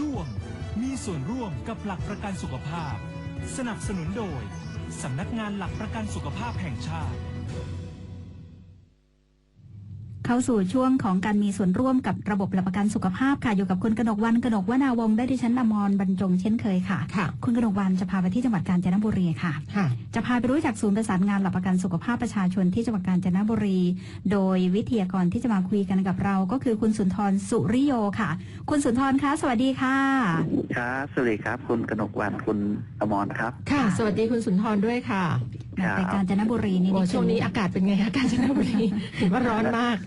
ช่วง มีส่วนร่วมกับหลักประกันสุขภาพ สนับสนุนโดย สำนักงานหลักประกันสุขภาพแห่งชาติ เข้าสู่ช่วงของการมีส่วนร่วมกับระบบหลักประกันสุขภาพค่ะ อยู่กับคุณกนกวันกนกวนาวงศ์ได้ดิฉันอมรบรรจงเช่นเคยค่ะ ค่ะ คุณกนกวันจะพาไปที่จังหวัดกาญจนบุรีค่ะ ค่ะ จะพาไปรู้จักศูนย์ประสานงานหลักประกันสุขภาพประชาชนที่จังหวัดกาญจนบุรี โดยวิทยากรที่จะมาคุยกันกับเรา ก็คือคุณสุนทรสุริโยค่ะ คุณสุนทรคะ สวัสดีค่ะ ครับสวัสดีครับ คุณกนกวันคุณอมรครับ ค่ะ สวัสดีคุณสุนทรด้วยค่ะครับไปกาญจนบุรีนี่โอ้นี่ช่วงนี้อากาศเป็นไงคะกาญจนบุรีเห็นว่าร้อนมาก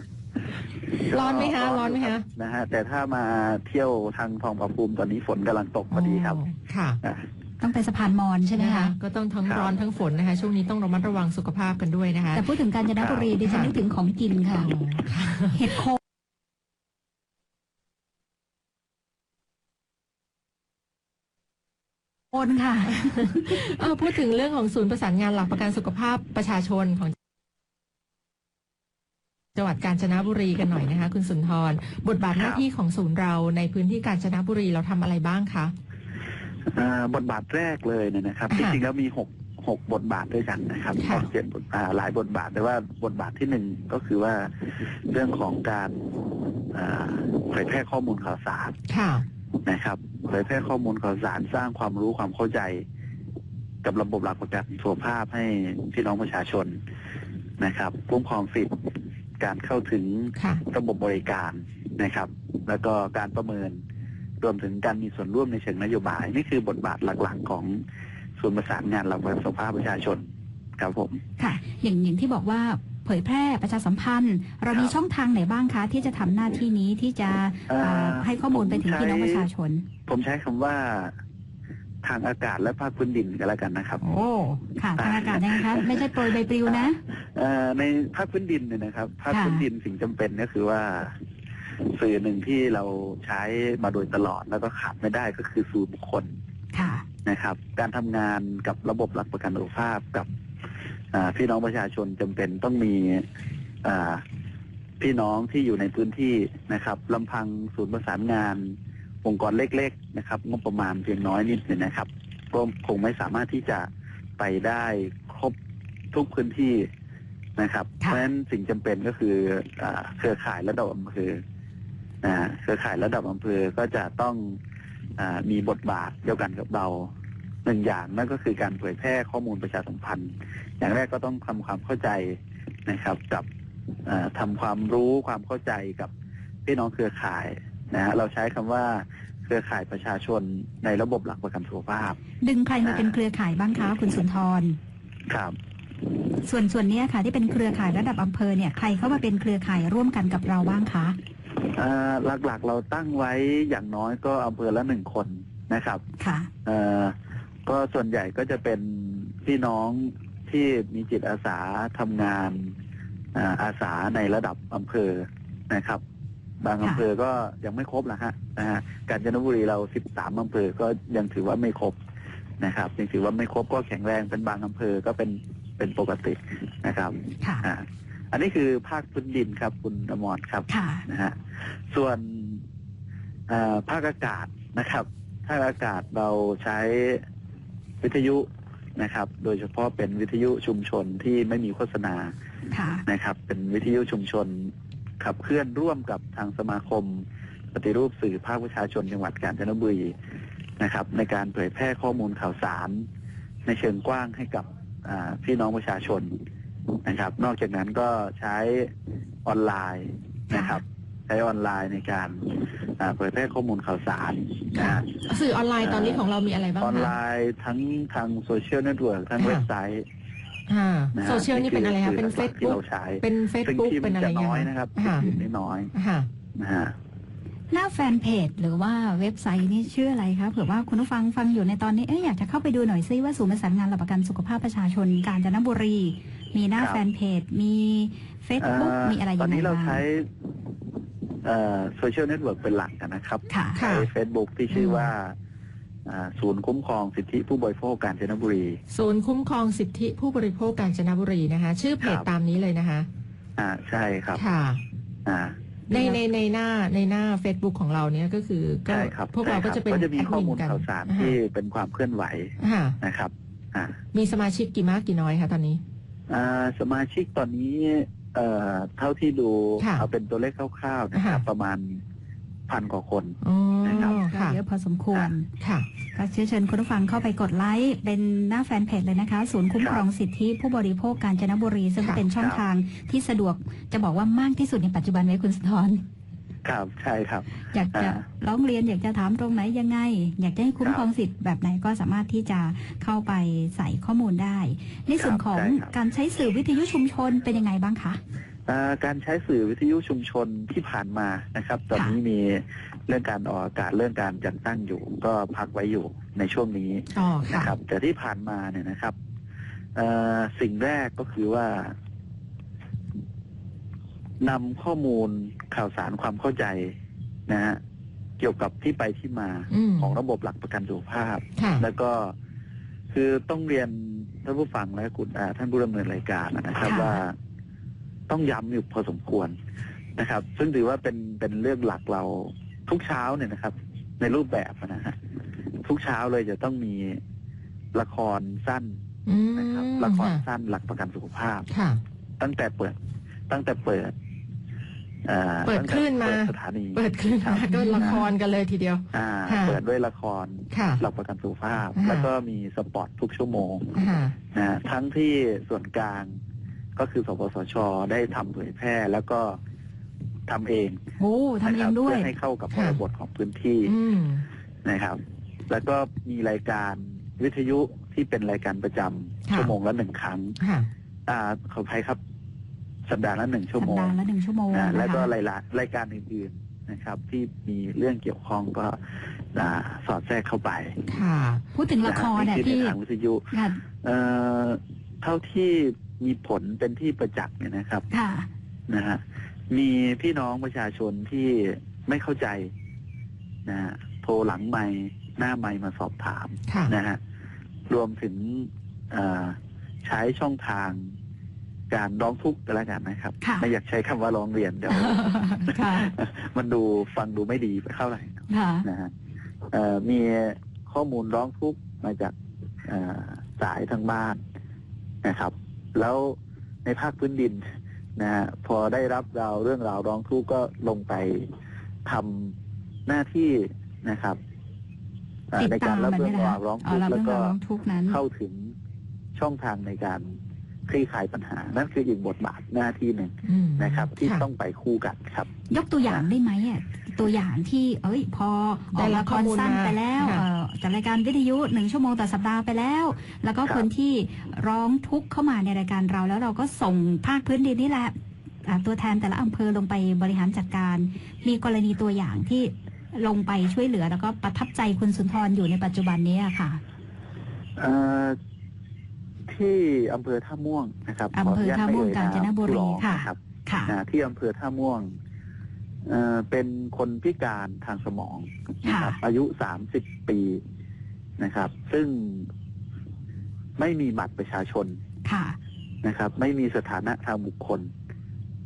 ร้อนไหมคะร้อนไหมคะนะฮะแต่ถ้ามาเที่ยวทางทองผาภูมิตอนนี้ฝนกำลังตกพอดีครับค่ะอะต้องไปสะพานมอญใช่ไหมนะคะคะก็ต้องทั้งครับร้อนทั้งฝนนะคะ ช่วงนี้ต้องระมัดระวังสุขภาพกันด้วยนะคะ แต่พูดถึงกาญจนบุรีดิฉันนึกถึงของกินค่ะอ๋อค่ะเห็ดโคนค่ะเออพูดถึงเรื่องของศูนย์ประสานงานหลักประกันสุขภาพประชาชนของ จังหวัดกาญจนบุรีกันหน่อยนะคะคุณสุนทร บทบาทหน้าที่ของศูนย์เราในพื้นที่กาญจนบุรีเราทำอะไรบ้างคะอ่าบทบาทแรกเลยเนี่ยนะครับจค่ะริงๆแล้วมีหกหกบทบาทด้วยกันนะครับค่ะ เจ็ดบทอ่าหลายบทบาทแต่ว่าบทบาทที่หนึ่งก็คือว่าเรื่องของการอ่าเผยแพร่ข้อมูลข่าวสารค่ะ นะครับเผยแพร่ข้อมูลข่าวสารสร้างความรู้ความเข้าใจ กับระบบหลักประกันสุขภาพให้พี่น้องประชาชนนะครับคุ้มครองสิทธิ์ การเข้าถึงค่ะระบบบริการนะครับ แล้วก็การประเมินรวมถึงการมีส่วนร่วมในเชิงนโยบาย นี่คือบทบาทหลักๆ ของส่วนย์ประสานงานหลักประกันสุขภาพประชาชนครับผมค่ะอย่างอย่างที่บอกว่าเผยแพร่ประชาสัมพันธ์ เรามีครับช่องทางไหนบ้างคะ ที่จะทำหน้าที่นี้ที่จะเอ่อเอ่อให้ข้อมูลไปถึงพี่น้องประชาชน ผมใช้คำว่า ทางอากาศและภาคพื้นดินกันแล้วกันนะครับ โอ้ค่ะทางอากาศนะคะ ไม่ใช่โปรยใบปลิวนะเอ่อในภาคพื้นดินเนี่ยนะครับ ภาคค่ะพื้นดินสิ่งจำเป็นก็คือว่า สื่อหนึ่งที่เราใช้มาโดยตลอดแล้วก็ขาดไม่ได้ก็คือสื่อบุคคลค่ะนะครับ การทำงานกับระบบหลักประกันสุขภาพกับอ่าพี่น้องประชาชนจำเป็นต้องมีอ่าพี่น้องที่อยู่ในพื้นที่นะครับลำพังศูนย์ประสานงาน องค์กรเล็กๆนะครับงบประมาณเพียงน้อยนิดเนี่ยนะครับก็คงไม่สามารถที่จะไปได้ครบทุกพื้นที่นะครับ เพค่ะราะฉะนั้นสิ่งจำเป็นก็คืออาเครือข่ายระดับอำเภออ่าเครือข่ายระดับอำเภอก็จะต้องอามีบทบาทเดียวกันกับเราหนึ่งอย่างนั่นก็คือการเผยแพร่ข้อมูลประชาสัมพันธ์ อย่างแรกก็ต้องทำความเข้าใจนะครับ กับอ่าทำความรู้ความเข้าใจกับพี่น้องเครือข่าย นะฮะเราใช้คำว่าเครือข่ายประชาชนในระบบหลักประกันสุขภาพ ดึงใครมาเป็นเครือข่ายบ้างคะคุณสุนทรครับ ส่วนส่วนเนี้ยค่ะ ที่เป็นเครือข่ายระดับอำเภอเนี่ยใครเข้ามาเป็นเครือข่ายร่วมกันกับเราบ้างคะอ่าหลักๆเราตั้งไว้อย่างน้อยก็อำเภอละหนึ่งคนนะครับ ค่ะเอ่อก็ส่วนใหญ่ก็จะเป็นพี่น้องที่มีจิตอาสาทำงานอ่าอาสาในระดับอำเภอนะครับ บางค่ะอำเภอก็ยังไม่ครบละฮะนะฮะกาญจนบุรีเรา 13อำเภอก็ยังถือว่าไม่ครบนะครับยังถือว่าไม่ครบก็แข็งแรงเป็นบางอำเภอก็เป็นเป็นปกตินะครับค่ะอ่าอันนี้คือภาคพื้นดินครับ คุณอมรครับค่ะนะฮะส่วนเอ่อภาคอากาศนะครับภาคอากาศเราใช้วิทยุนะครับ โดยเฉพาะเป็นวิทยุชุมชนที่ไม่มีโฆษณาค่ะนะครับ เป็นวิทยุชุมชน ขับเคลื่อนร่วมกับทางสมาคม ปฏิรูปสื่อภาคประชาชนจังหวัดกาญจนบุรีนะครับ ในการเผยแพร่ข้อมูลข่าวสาร ในเชิงกว้างให้กับอ่าพี่น้องประชาชนนะครับ นอกจากนั้นก็ใช้ออนไลน์นะครับ ใช้ออนไลน์ในการอ่าเผยแพร่ข้อมูลข่าวสารนะฮะสื่อออนไลน์ตอนนี้ของเรามีอะไรบ้างออนไลคะน์ทั้งทางโซเชียลเน็ตเวิร์กทั้งค่ะเว็บไซต์ อ่านะฮะโซเชียลนี่เป็นอะไรคะเป็นสื่เฟหลักๆที่ซบุ๊ก เราใช้เป็นเฟซซึ่งบุ๊กพิมเป็นพ์อะไรจะเงี้น้อยยนะครับค่ะพิมพ์ได้น้อยค่ะนะฮะ หน้าแฟนเพจหรือว่าเว็บไซต์นี่ชื่ออะไรคะเผื่อว่าคุณผู้ฟังฟังอยู่ในตอนนี้เอ๊ะอยากจะเข้าไปดูหน่อยซิว่าศูนย์ประสานงานหลักประกันสุขภาพประชาชนกาญจนบุรี มีหน้าครับ แฟนเพจ มีเฟซบุ๊กเอ่อมีอะไรตยัอนงไงนี้เราบ้างใช้โซเชียลเน็ตเวิร์กเป็นหลักกันนะครับค่ะค่ะ ใช้ Facebook ที่ชื่อว่า อ่าศูนย์คุ้มครองสิทธิผู้บริโภคกาญจนบุรี ศูนย์คุ้มครองสิทธิผู้บริโภคกาญจนบุรีนะคะ ชื่อเพจครับ ตามนี้เลยนะคะ อ่าใช่ครับค่ะ อ่า ในในในหน้าในหน้า Facebook ของเราเนี่ยก็คือก็ใช่ครับพวกเราก็จะเป็นก็จะมีแอดข้อมินมูลกันข่าวสารที่เป็นความเคลื่อนไหวค่ะนะครับอ่ามีสมาชิกกี่มากกี่น้อยคะตอนนี้ อ่าสมาชิกตอนนี้เอ่อเท่าที่ดูค่ะเอาเป็นตัวเลขคร่าวๆนะครับ ค่ะ ประมาณ พันกว่าคน อ๋อนะครับ ค่ะ เยอะพอสมควร ค่ะ ก็เชื้อเชิญคุณผู้ฟังเข้าไปกดไลค์ เป็นหน้าแฟนเพจเลยนะคะ ศูนย์คุ้มครองสิทธิผู้บริโภคกาญจนบุรี ซึ่งค่ะเป็นช่องทางที่สะดวกจะบอกว่ามากที่สุดในปัจจุบันไว้คุณสุนทรครับใช่ครับ อยากจะอ่าร้องเรียนอยากจะถามตรงไหนยังไง อยากจะให้คุ้มครองสิทธิ์แบบไหนก็สามารถที่จะเข้าไปใส่ข้อมูลได้ ในส่วนของใช่ครับการใช้สื่อวิทยุชุมชนเป็นยังไงบ้างคะอ่า การใช้สื่อวิทยุชุมชนที่ผ่านมานะครับ ตอนนี้มีเรื่องการออกอากาศเรื่องการจัดตั้งอยู่ ก็พักไว้อยู่ในช่วงนี้อ๋อนะค่ะครับ แต่ที่ผ่านมาเนี่ยนะครับเอ่อสิ่งแรกก็คือว่านำข้อมูลข่าวสารความเข้าใจนะฮะเกี่ยวกับที่ไปที่มาอืมของระบบหลักประกันสุขภาพค่ะแล้วก็คือต้องเรียนท่านผู้ฟังและคุณอ่าท่านผู้ดำเนินรายการนะครับค่ะว่า ต้องย้ำอยู่พอสมควรนะครับ ซึ่งถือว่าเป็นเป็นเรื่องหลักเราทุกเช้าเนี่ยนะครับ ในรูปแบบนะฮะทุกเช้าเลยจะต้องมีละครสั้นอืมนะครับละครค่ะสั้นหลักประกันสุขภาพค่ะตั้งแต่เปิด ตั้งแต่เปิดอ่าเปิดตั้งแต่คลื่นมาเปิดสถานีเปิดขึ้นมาก็ละครกันเลยทีเดียว อ่าค่ะเปิดด้วยละครค่ะหลักประกันสุขภาพค่ะแล้วก็มีสปอตทุกชั่วโมงค่ะนะฮะทั้งที่ส่วนกลาง ก็คือสปสชได้ทำเผยแพร่แล้วก็ทำเองโอ้ทำเอนะครังด้วย เพื่อให้เข้ากับบค่ะ ริบทของพื้นที่อืม นะครับ แล้วก็มีรายการวิทยุที่เป็นรายการประจำค่ะ ชั่วโมงละหนึ่งครั้ง ค่ะอ่าขออภัยครับ สัปดาห์ละหนึ่งชั่วสัปโมงดาห์ละหนึ่งชั่วโมงนะนะแล้วก็คะรายละรายการอื่นๆนะครับ ที่มีเรื่องเกี่ยวข้องก็อ่าสอดแทรกเข้าไปค่ะ พูดถึงละครนะเนี่ยฮะนี่คือที่ในทางวิทยุ ค่ะ เอ่อเท่าที่ มีผลเป็นที่ประจักษ์เนี่ยนะครับค่ะนะฮะมีพี่น้องประชาชนที่ไม่เข้าใจนะฮะโทรหลังไม้หน้าไม้มาสอบถามค่ะนะฮะรวมถึงเอ่อใช้ช่องทางการร้องทุกข์กันแล้วกันนะครับค่ะไม่อยากใช้คำว่าร้องเรียนเดี๋ยวค่ะมันดูฟังดูไม่ดีเท่าไหร่ค่ะนะฮะเอ่อมีข้อมูลร้องทุกข์มาจากเอ่อสายทางบ้านนะครับ แล้วในภาคพื้นดินนะฮะพอได้รับราวเรื่องราวร้องทุกข์ก็ลงไปทำหน้าที่นะครับเอ่อติดในตาการมรับแบบเรื่อนี้งนะราคะวร้องอ๋อทุกข์รับแล้เรื่วองก็ราวร้องทุกข์นั้นเข้าถึงช่องทางในการคลี่คลายปัญหา นั่นคืออีกบทบาทหน้าที่หนึ่งอืมนะครับ ที่ค่ะต้องไปคู่กันครับ ยกตัวอย่างได้ไหมอะ ตัวอย่างที่ เอ้ย พออได้อกรัละบคข้อรมูลสั้นมาไปแล้วค่ะเอ่อจากรายการวิทยุหนึ่งชั่วโมงต่อสัปดาห์ไปแล้ว แล้วก็ครับคนที่ร้องทุกข์เข้ามาในรายการเราแล้วเราก็ส่งภาคพื้นดินนี่แหละอ่าตัวแทนแต่ละอำเภอลงไปบริหารจัดการ มีกรณีตัวอย่างที่ลงไปช่วยเหลือแล้วก็ประทับใจคุณสุนทรอยู่ในปัจจุบันนี้อะค่ะเอ่อที่อำเภอท่าม่วงนะครับอำเภอท่าม่วงกาญจนบุรีขออนุญาตไม่เอ่ยนามผู้ร้องค่ะนะครับค่ะอ่าที่อำเภอท่าม่วง เอ่อเป็นคนพิการทางสมองนะครับค่ะอายุสามสิบปีนะครับ ซึ่งไม่มีบัตรประชาชนค่ะนะครับ ไม่มีสถานะทางบุคคล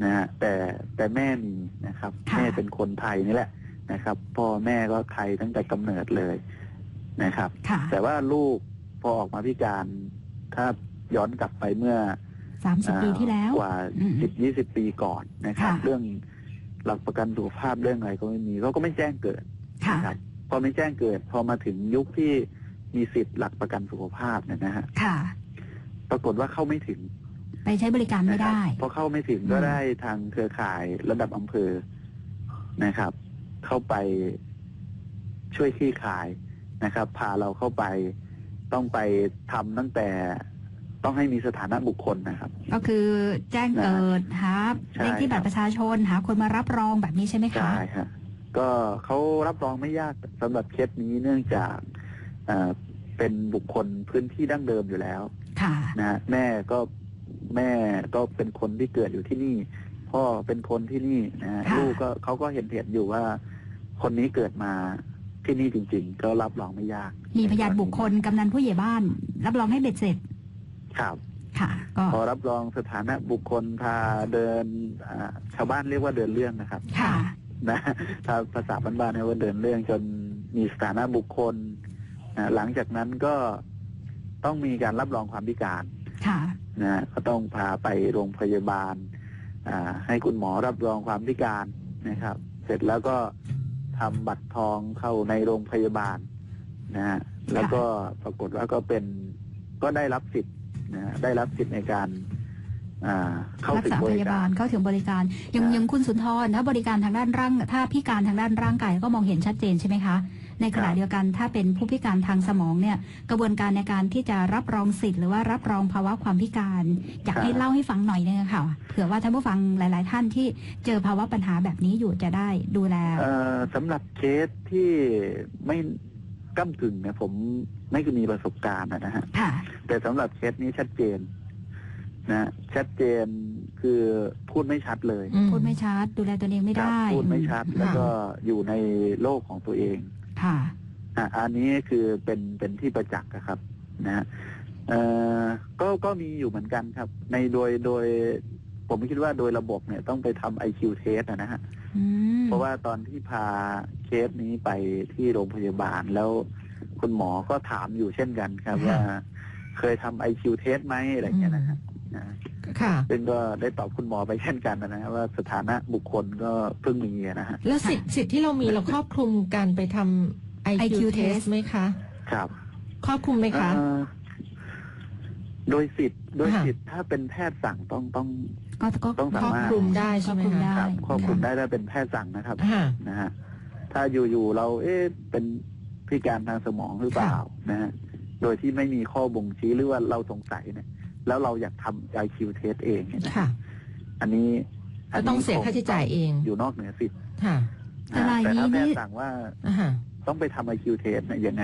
นะฮะแต่แต่แม่มีนะครับค่ะแม่เป็นคนไทยนี่แหละนะครับ พ่อแม่ก็ไทยตั้งแต่กำเนิดเลยนะครับค่ะแต่ว่าลูกพอออกมาพิการ ถ้าย้อนกลับไปเมื่อสามสิบปีที่แล้วกว่าอืมสิบยี่สิบปีก่อนนะครับค่ะเรื่อง หลักประกันสุขภาพเรื่องอะไรก็ไม่มีเขาก็ไม่แจ้งเกิดค่ะนะครับพอไม่แจ้งเกิด พอมาถึงยุคที่มีสิทธิ์หลักประกันสุขภาพเนี่ยนะฮะค่ะ ปรากฏว่าเข้าไม่ถึง ไปใช้บริการไม่นะครับได้พอเข้าไม่ถึงก็อืมได้ทางเครือข่ายระดับอำเภอนะครับ เข้าไปช่วยคลี่คลายนะครับ พาเราเข้าไปต้องไปทำตั้งแต่ ต้องให้มีสถานะบุคคลนะครับ ก็คือแจ้งเกิดหาใช่เลขที่บัตรประชาชนหาคนมารับรองแบบนี้ใช่ไหมคะ ใช่ฮะก็เขารับรองไม่ยากสำหรับเคสนี้เนื่องจากเอ่อเป็นบุคคลพื้นที่ดั้งเดิมอยู่แล้วค่ะนะฮะแม่ก็แม่ก็เป็นคนที่เกิดอยู่ที่นี่ พ่อเป็นคนที่นี่นะฮะค่ะลูกก็เขาก็เห็นเห็นอยู่ว่า คนนี้เกิดมาที่นี่จริง ๆ ก็รับรองไม่ยาก มีพยานบุคคลกำนันผู้ใหญ่บ้าน รับรองให้เบ็ดเสร็จ ครับค่ะก็พอรับรองสถานะบุคคลพาเดินอ่าชาวบ้านเรียกว่าเดินเรื่องนะครับ ค่ะ นะถ้าภาษาบ้านๆเรียกว่าเดินเรื่องจนมีสถานะบุคคลนะหลังจากนั้นก็ต้องมีการรับรองความพิการค่ะ นะก็ต้องพาไปโรงพยาบาลอ่าให้คุณหมอรับรองความพิการนะครับ เสร็จแล้วก็ทำบัตรทองเข้าในโรงพยาบาลนะฮะแล้วก็ปรากฏว่าก็เป็นก็ได้รับสิทธิ์ นะฮะได้รับสิทธิ์ในการอ่าเข้ารักถึงษาบพริยากาบารลเข้าถึงบริการยังอ่ายัยังคุณสุนทรถ้าบริการทางด้านร่าง ถ้าพิการทางด้านร่างกายก็มองเห็นชัดเจนใช่ไหมคะ ในขณะครับเดียวกันถ้าเป็นผู้พิการทางสมองเนี่ยกระบวนการในการที่จะรับรองสิทธิ์หรือว่ารับรองภาวะความพิการ อยากให้เล่าให้ฟังหน่อยนึงค่ะเผื่อว่าท่านผู้ฟังหลาย ๆ ท่านที่เจอภาวะปัญหาแบบนี้อยู่จะได้ดูแล เอ่อสำหรับเคสที่ไม่ ก้ากึ่งเนี่ยผมไม่มีประสบการณ์อะนะฮะค่ะ แต่สำหรับเคสนี้ชัดเจนนะชัดเจนคือพูดไม่ชัดเลย อืพูดไม่ชัด ดูแลตัวเองไม่ครับได้ พูดไม่ชัดแล้วก็อยู่ในโลกของตัวเองค่ะ อะอันนี้คือเป็นเป็นที่ประจักษ์อะครับนะฮะเอ่อก็ก็มีอยู่เหมือนกันครับ ในโดยโดย ผมคิดว่าโดยระบบเนี่ยต้องไปทำ IQ test อะนะฮะ อืมเพราะว่าตอนที่พาเคสนี้ไปที่โรงพยาบาลแล้วคุณหมอก็ถามอยู่เช่นกันครับค่ะว่า เคยทำ IQ test ไหมอะไรอย่างเงี้ยนะฮะนะค่ะ ซึ่งก็ได้ตอบคุณหมอไปเช่นกันนะฮะว่าสถานะบุคคลก็เพิ่งมีอะนะฮะแล้วสิทธิ์สิทธิ์ที่เรามีเราครอบคลุมการไปทำ IQ, IQ test test ไหมคะ ครับ ครอบคลุมไหมคะ เอ่อโดยสิทธิ์โดยค่ะ สิทธิ์ถ้าเป็นแพทย์สั่งต้องต้อง ก็ก็ต้องคสารอบมารถ คลุมได้ใช่ไหมครอบคลุมคะได้ครับควบคุมได้ถ้าเป็นแพทย์สั่งนะครับ ค่ะ นะฮะถ้าอยู่ๆเราเอ๊ะเป็นพิการทางสมองหรือเปล่านะฮะโดยที่ไม่มีข้อบ่งชี้หรือว่าเราสงสัยเนี่ย แล้วเราอยากทำ IQ test เองเนี่ยนะค่ะอันนี้ก็ต้องเสียค่าใช้จ่ายเองอยู่นอกเหนือสิทธิ์ค่ะแต่รายแต่นี้ถ้าแพทนี่ย์สั่งว่าอ่าฮะ ต้องไปทำ IQ test เนี่ยยังไง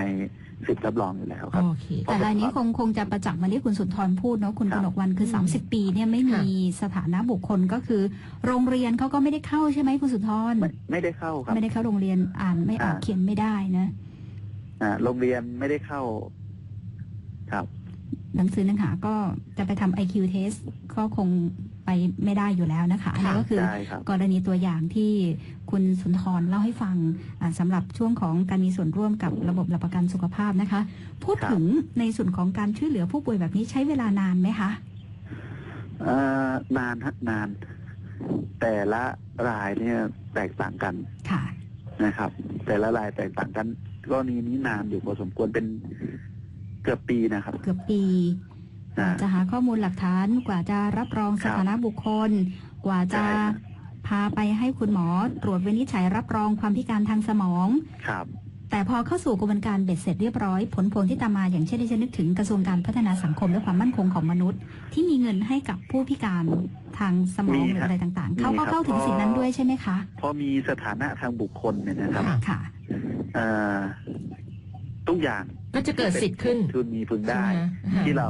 สิทธิ์รับรองอยู่แล้วครับ โอเค แต่รายนี้คงคงจะประจักษ์เหมาที่คุณสุนทรพูดเนาะคุณคกรับนกวันคืออืม30 ปีเนี่ยไม่มีสถานะบุคคลก็คือ โรงเรียนเขาก็ไม่ได้เข้าใช่ไหมคุณสุนทรไม่ไม่ได้เข้าครับ ไม่ได้เข้าโรงเรียนอ่านไม่ออกอ่าเขียนไม่ได้นะอ่าโรงเรียนไม่ได้เข้า ครับ หนังสือหนังหาก็จะไปทำ IQ test ก็คง ไปไม่ได้อยู่แล้วนะคะอันนี้ก็คือได้ครับ กรณีตัวอย่างที่คุณสุนทรเล่าให้ฟังอ่าสำหรับช่วงของการมีส่วนร่วมกับระบบหลักประกันสุขภาพนะคะ พูดครับถึงในส่วนของการช่วยเหลือผู้ป่วยแบบนี้ใช้เวลานานไหมคะ เอ่อนานฮะนาน แต่ละรายเนี่ยแตกต่างกันค่ะ นะครับ แต่ละรายแตกต่างกันกรณีนี้นานอยู่พอสมควรเป็นเกือบปีนะครับ เกือบปี อ่าจะหาข้อมูลหลักฐานกว่าจะรับรองคสรับถานะบุคคล กว่าจะใช่ครับพาไปให้คุณหมอตรวจวินิจฉัยรับรองความพิการทางสมอง ครับ แต่พอเข้าสู่กระบวนการเบ็ดเสร็จเรียบร้อย ผลพวงที่ตามมาอย่างเช่นที่ฉันนึกถึงกระทรวงการพัฒนาสังคมและความมั่นคงของมนุษย์ ที่มีเงินให้กับผู้พิการทางสมองมีหรือครับอะไรต่างๆ เขามีครัก็บเข้าถึงสิทธินั้นด้วยใช่ไหมคะ พอมีสถานะทางบุคคลเนี่ยนะครับค่ะค่ะเอ่อทุกอย่างก็จะเกิดสิทธิ์ขึ้นทุนมีพึงได้ใช่ไหมคะที่เรา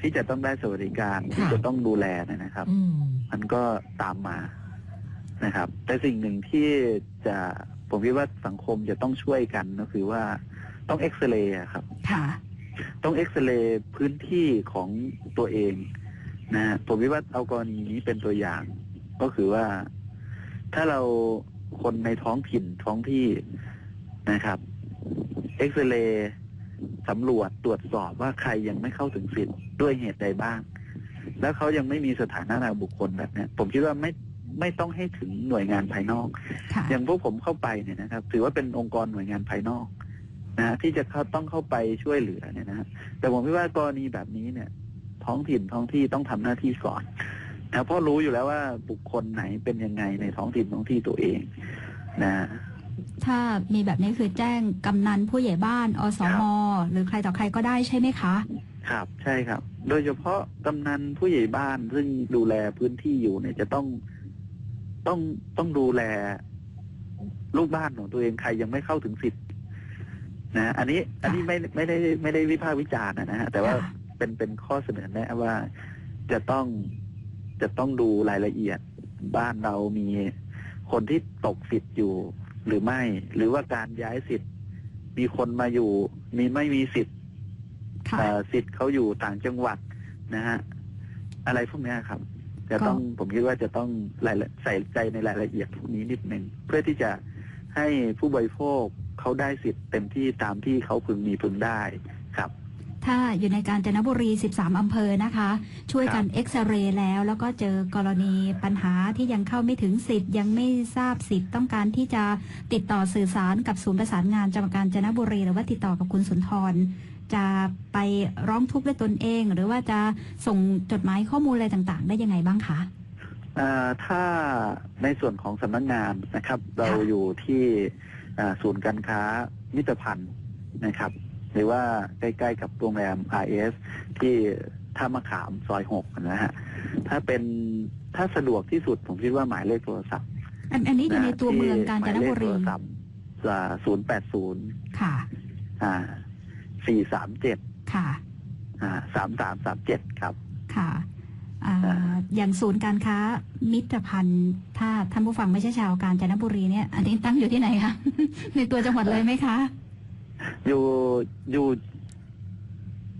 ที่จะต้องได้สวัสดิการที่ค่ะจะต้องดูแลเนี่ยนะครับอืมมันก็ตามมานะครับ แต่สิ่งหนึ่งที่จะผมคิดว่าสังคมจะต้องช่วยกันก็คือว่าต้องเอ็กซเรย์อะครับค่ะต้องเอ็กซเรย์พื้นที่ของตัวเองนะฮะผมคิดว่าเอากรณีนี้เป็นตัวอย่าง ก็คือว่าถ้าเราคนในท้องถิ่นท้องที่นะครับ เอ็กซเรย์ สำรวจตรวจสอบว่าใครยังไม่เข้าถึงสิทธิ์ด้วยเหตุใดบ้าง แล้วเขายังไม่มีสถานะทางบุคคลแบบเนี้ยผมคิดว่าไม่ไม่ต้องให้ถึงหน่วยงานภายนอกค่ะอย่างพวกผมเข้าไปเนี่ยนะครับ ถือว่าเป็นองค์กรหน่วยงานภายนอกนะฮะที่จะเข้าต้องเข้าไปช่วยเหลือเนี่ยนะฮะแต่ผมคิดว่ากรณีแบบนี้เนี่ย ท้องถิ่นท้องที่ต้องทำหน้าที่ก่อนนะเพราะรู้อยู่แล้วว่าบุคคลไหนเป็นยังไงในท้องถิ่นท้องที่ตัวเองนะ ถ้ามีแบบนี้คือแจ้งกำนันผู้ใหญ่บ้าน อสม หรือใครต่อใครก็ได้ใช่ไหมคะ ครับ ใช่ครับ โดยเฉพาะกำนันผู้ใหญ่บ้านซึ่งดูแลพื้นที่อยู่เนี่ยจะต้องต้องต้องดูแล ลูกบ้านของตัวเองใครยังไม่เข้าถึงสิทธิ์นะอันนี้อันนี้ไม่ไม่ได้ไม่ได้วิพากษ์วิจารณ์นะฮะแต่ว่าค่ะเป็นเป็นข้อเสนอแนะว่าจะต้องจะต้องดูรายละเอียดบ้านเรามีคนที่ตกสิทธิ์อยู่ หรือไม่ หรือว่าการย้ายสิทธิ์ มีคนมาอยู่ มีไม่มีสิทธิ์ค่ะเอ่อสิทธิ์เขาอยู่ต่างจังหวัดนะฮะอะไรพวกเนี้ยครับ จะต้องผมคิดว่าจะต้องรายละใส่ใจในรายละเอียดพวกนี้นิดนึงเพื่อที่จะให้ผู้บริโภคเขาได้สิทธิ์เต็มที่ตามที่เขาพึงมีพึงได้ครับ ถ้าอยู่ในการจนบุรี 13 อำเภอนะคะ ช่วยกันเอ็กซเรย์แล้ว แล้วก็เจอกรณีปัญหาที่ยังเข้าไม่ถึงสิทธิ์ยังไม่ทราบสิทธิ์ต้องการที่จะติดต่อสื่อสารกับศูนย์ประสานงานจังหวัดกาญจนบุรี หรือว่าติดต่อกับคุณสุนทรจะไปร้องทุกข์ด้วยตนเอง หรือว่าจะส่งจดหมายข้อมูลอะไรต่างๆ ได้ยังไงบ้างคะเอ่อถ้าในส่วนของสำนักงานนะครับ เราอยู่ที่อ่าศูนย์การค้ามิตรพันธ์นะครับ หรือว่าใกล้ๆกับโรงแรม RS ที่ท่ามะขามซอยหกนะฮะถ้าเป็นถ้าสะดวกที่สุดผมคิดว่าหมายเลขโทรศัพท์อันอันนี้อยู่ในตัวเมืองกาญจนบุรีหมายเลขโทรศัพท์ศูนย์แปดศูนย์ค่ะ อ่าสี่สามเจ็ดค่ะ อ่าสามสามสามเจ็ดครับ ค่ะอ่าอ่าอย่างศูนย์การค้ามิตรพันธ์ถ้าท่านผู้ฟังไม่ใช่ชาวกาญจนบุรีเนี่ย อันนี้ตั้งอยู่ที่ไหนคะ ในตัวจังหวัดเลยไหมคะ อยู่อยู่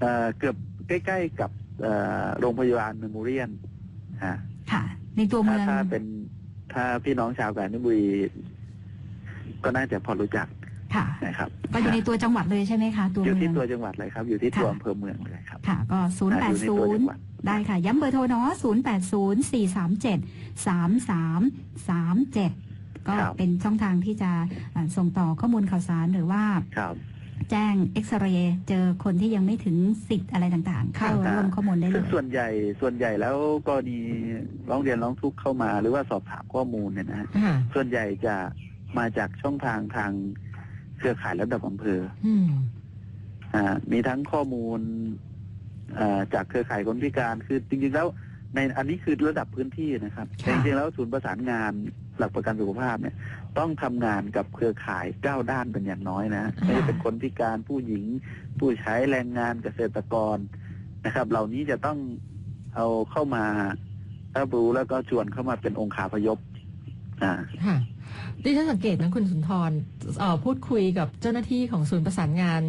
เอ่อเกือบใกล้ ๆ กับเอ่อโรงพยาบาลเมมโมเรียนฮะค่ะ ในตัวถ้าเมืองถ้าเป็นถ้าพี่น้องชาวกาญจนบุรีก็น่าจะพอรู้จักค่ะ นะครับก็อยู่ในตัวจังหวัดเลยใช่ไหมคะ ตัวอยู่เมืที่อง ตัวจังหวัดเลยครับ อยู่ที่ตัวค่ะ อำเภอเมืองเลยครับค่ะ ก็ศูนย์แปอ่าดอยู่ในศูตัวนจัย์งหวัดได้ค่ะ ย้ำเบอร์โทรเนาะศูนย์แปดศูนย์สี่สามเจ็ดสามสามสามเจ็ดก็ครับ เป็นช่องทางที่จะอ่าส่งต่อข้อมูลข่าวสารหรือว่า ครับ แจ้งเอ็กซเรย์เจอคนที่ยังไม่ถึงสิทธิ์อะไรต่างๆ เข้าครับร่วมข้อมูลได้เลซึ่งย ส่วนใหญ่ส่วนใหญ่แล้วกรณีร้องเรียนร้องทุกข์เข้ามา หรือว่าสอบถามข้อมูลเนี่ยนะฮะค่ะส่วนใหญ่จะมาจากช่องทางทางเครือข่ายระดับอำเภออืมอ่ามีทั้งข้อมูลอ่าจากเครือข่ายคนพิการคือจริงๆแล้วในอันนี้คือระดับพื้นที่นะครับค่ะแต่จริงๆแล้วศูนย์ประสานงาน หลักประกันสุขภาพเนี่ย ต้องทำงานกับเครือข่ายเก้าด้านเป็นอย่างน้อยนะไม่ว่าเป็นคนพิการผู้หญิง ผู้ใช้แรงงานเกษตรกรนะครับ เหล่านี้จะต้องเอาเข้ามารับรู้แล้วก็ชวนเข้ามาเป็นองค์ขาพยพอ่าค่ะ ดิฉันสังเกตนะคุณสุนทรเอ่อพูดคุยกับเจ้าหน้าที่ของศูนย์ประสานงาน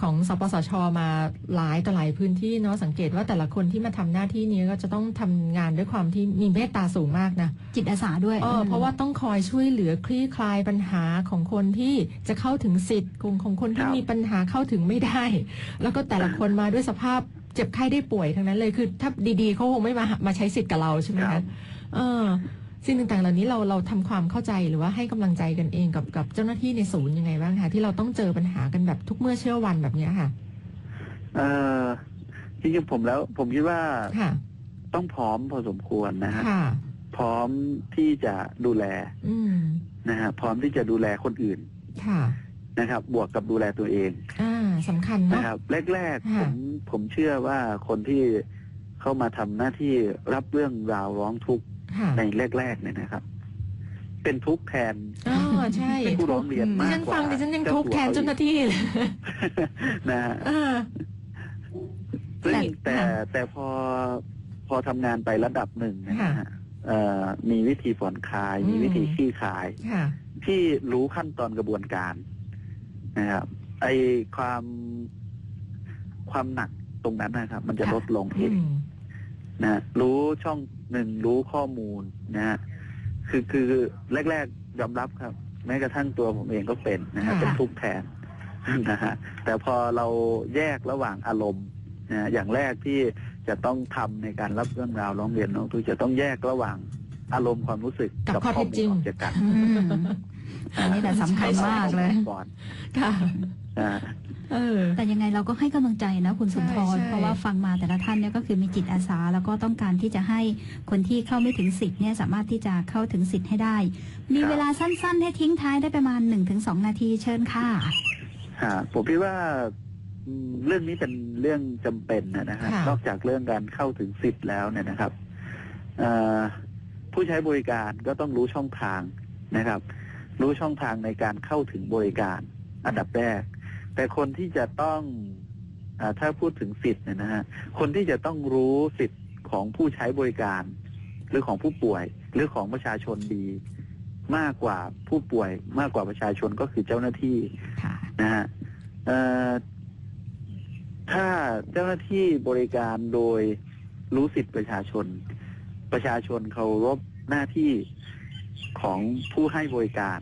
ของสปสชมาหลายต่อหลายพื้นที่เนาะสังเกตว่าแต่ละคนที่มาทำหน้าที่นี้ก็จะต้องทำงานด้วยความที่มีเมตตาสูงมากนะจิตอาสาด้วยเออเพราะว่าต้องคอยช่วยเหลือคลี่คลายปัญหาของคนที่จะเข้าถึงสิทธิ์ของของคนที่ครับมีปัญหาเข้าถึงไม่ได้ แล้วก็แต่ละคนมาด้วยสภาพเจ็บไข้ได้ป่วยทั้งนั้นเลยคือถ้าดีๆเขาคงไม่มามาใช้สิทธิ์กับเราใช่ไหมครัคะบเออ สิ่งต่างๆ เหล่านี้เราเราทำความเข้าใจหรือว่าให้กำลังใจกันเองกับกับเจ้าหน้าที่ในศูนย์ยังไงบ้างคะที่เราต้องเจอปัญหากันแบบทุกเมื่อเชื่อวันแบบเนี้ยค่ะเออจริงๆผมแล้ว ผมคิดว่าค่ะต้องพร้อมพอสมควรนะฮะค่ะพร้อมที่จะดูแลอืมนะฮะพร้อมที่จะดูแลคนอื่นค่ะนะครับ บวกกับดูแลตัวเองอ่าสำคัญเนาะนะครับ แรกๆค่ะผมผมเชื่อว่าคนที่เข้ามาทำหน้าที่รับเรื่องราวร้องทุกข์ค่ะ ในแรกๆเนี่ยนะครับ เป็นทุกข์แทนอ๋อใช่เป็นผู้ร้องเรียนดิมากฉันกว่าฟังดิฉันยังเจ้าทุกข์แทนตัวเขาเจ้าหน้าที่เลยนะฮะเออ ซึ่งแต่แต่แต่พอพอทำงานไประดับหนึ่งนะฮะค่ะเอ่อมีวิธีผ่อนคลาย มีอืมวิธีคลี่คลาย ค่ะ ที่รู้ขั้นตอนกระบวนการนะครับไอความความหนักตรงนั้นนะครับ มันจะค่ะ ลดลงเออืงม นะฮะรู้ช่อง หนึ่งรู้ข้อมูลนะฮะคือคือแรกๆยอมรับครับ แม้กระทั่งตัวผมเองก็เป็นนะฮะค่ะ เป็นทุกข์แทนนะฮะแต่พอเราแยกระหว่างอารมณ์นะฮะอย่างแรกที่จะต้องทำในการรับเรื่องราวร้องเรียนน้องทุกจะต้องแยกระหว่างอารมณ์ความรู้สึกกับข้อเท็จจริง มูลออกจากกันอืมอันนี้แหละสำคัญมากเลย ก่อนค่ะ นะเออ แต่ยังไงเราก็ให้กำลังใจนะคุณสุนทรใช่ใช่เพราะว่าฟังมาแต่ละท่านเนี่ยก็คือมีจิตอาสา แล้วก็ต้องการที่จะให้คนที่เข้าไม่ถึงสิทธิ์เนี่ยสามารถที่จะเข้าถึงสิทธิ์ให้ได้ มีเวลาสั้น ๆ ให้ทิ้งท้ายได้ประมาณ 1-2 นาทีเชิญค่ะฮะผมคิดว่าอืมเรื่องนี้เป็นเรื่องจำเป็นนะนะฮะค่ะนอกจากเรื่องการเข้าถึงสิทธิ์แล้วเนี่ยนะครับเอ่อผู้ใช้บริการก็ต้องรู้ช่องทางนะครับ รู้ช่องทางในการเข้าถึงบริการ อันดับแรก แต่คนที่จะต้องอาถ้าพูดถึงสิทธิ์เนี่ยนะฮะคนที่จะต้องรู้สิทธิ์ของผู้ใช้บริการ หรือของผู้ป่วย หรือของประชาชนดี มากกว่าผู้ป่วย มากกว่าประชาชนก็คือเจ้าหน้าที่ค่ะนะฮะเอ่อถ้าเจ้าหน้าที่บริการโดยรู้สิทธิประชาชน ประชาชนเคารพหน้าที่ของผู้ให้บริการ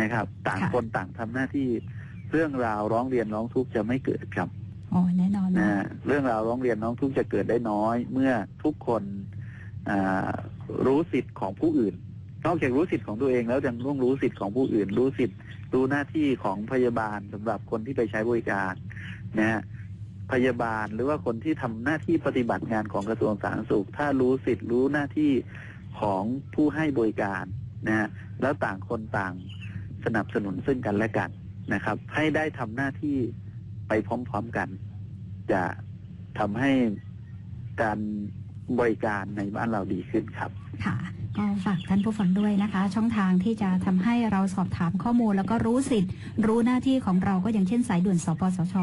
นะครับ ต่างค่ะคนต่างทำหน้าที่ เรื่องราวร้องเรียนร้องทุกข์จะไม่เกิดครับอ๋อแน่นอนนะนะฮะเรื่องราวร้องเรียนร้องทุกข์จะเกิดได้น้อย เมื่อทุกคนอ่ารู้สิทธิ์ของผู้อื่นนอกจากรู้สิทธิ์ของตัวเองแล้วยังต้องรู้สิทธิ์ของผู้อื่น รู้สิทธิ์รู้หน้าที่ของพยาบาลสำหรับคนที่ไปใช้บริการนะฮะพยาบาลหรือว่าคนที่ทำหน้าที่ปฏิบัติงานของกระทรวงสาธารณสุข ถ้ารู้สิทธิ์รู้หน้าที่ของผู้ให้บริการนะฮะแล้วต่างคนต่างสนับสนุนซึ่งกันและกัน นะครับ ให้ได้ทำหน้าที่ไปพร้อมๆกัน จะทำให้การบริการในบ้านเราดีขึ้นครับค่ะ ก็ฝากท่านผู้ฟังด้วยนะคะ ช่องทางที่จะทำให้เราสอบถามข้อมูล แล้วก็รู้สิทธิ์ รู้หน้าที่ของเราก็อย่างเช่นสายด่วนสปสช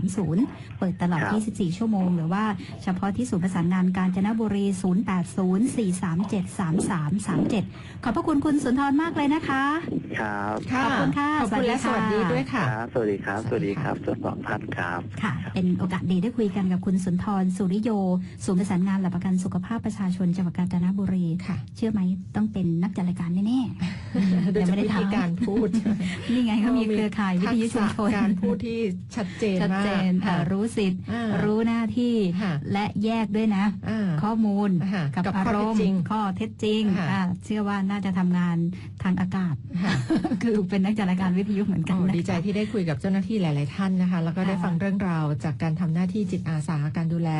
1330 เปิดตลอดครับ24 ชั่วโมง หรือว่าเฉพาะที่ศูนย์ประสานงานกาญจนบุรี 0804373337 ขอบพระคุณคุณสุนทรมากเลยนะคะ ครับค่ะขอบคุณค่ะขอบคุณและสสวัวัสสดีดีค่ะด้วยค่ะครับสวัสดีครับ สวัสดีครับส่วนสองท่านครับค่ะ เป็นโอกาสดีได้คุยกันกับคุณสุนทรสุริโยศูนย์ประสานงานหลักประกันสุขภาพประชาชนจังหวัดกาญจนบุรีค่ะเชื่อไหมต้องเป็นนักจัดรายการแน่ๆโดยยังเฉไม่ได้พาะวิธีทำการพูด นี่ไงเขามีเครือข่ายวิทยุชุมชนทักษะการพูดที่ชัดเจนชัดมากเจนค่ะอ่ารู้สิทธิ์อ่ารู้หน้าที่ค่ะและแยกด้วยนะอ่าข้อมูลค่ะกับกับอาข้อรเท็จมณ์จริงข้อเท็จจริงค่ะอ่าเชื่อว่าน่าจะทำงานทางอากาศค่ะคือเป็นนักจัดรายการวิทยุเหมือนกันโอ้นะดีใจที่ได้คุยกับเจ้าหน้าที่หลาย ๆ ท่านนะคะ แล้วก็ได้ค่ะฟังเรื่องราวจากการทำหน้าที่จิตอาสาการดูแล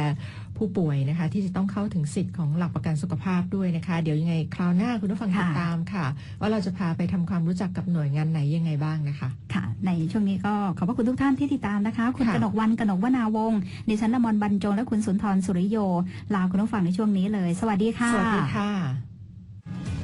ผู้ป่วยนะคะ ที่จะต้องเข้าถึงสิทธิ์ของหลักประกันสุขภาพด้วยนะคะ เดี๋ยวยังไงคราวหน้าคุณผู้ฟังติดตามค่ะ ว่าเราจะพาไปทำความรู้จักกับหน่วยงานไหนยังไงบ้างนะคะ ค่ะ ในช่วงนี้ก็ขอบพระคุณทุกท่านที่ติดตามนะคะ คุณค่ะกนกวันกนกวนาวงศ์ดิฉันละมนบรรจงและคุณสุนทรสุริโยลาคุณผู้ฟังในช่วงนี้เลย สวัสดีค่ะ สวัสดีค่ะ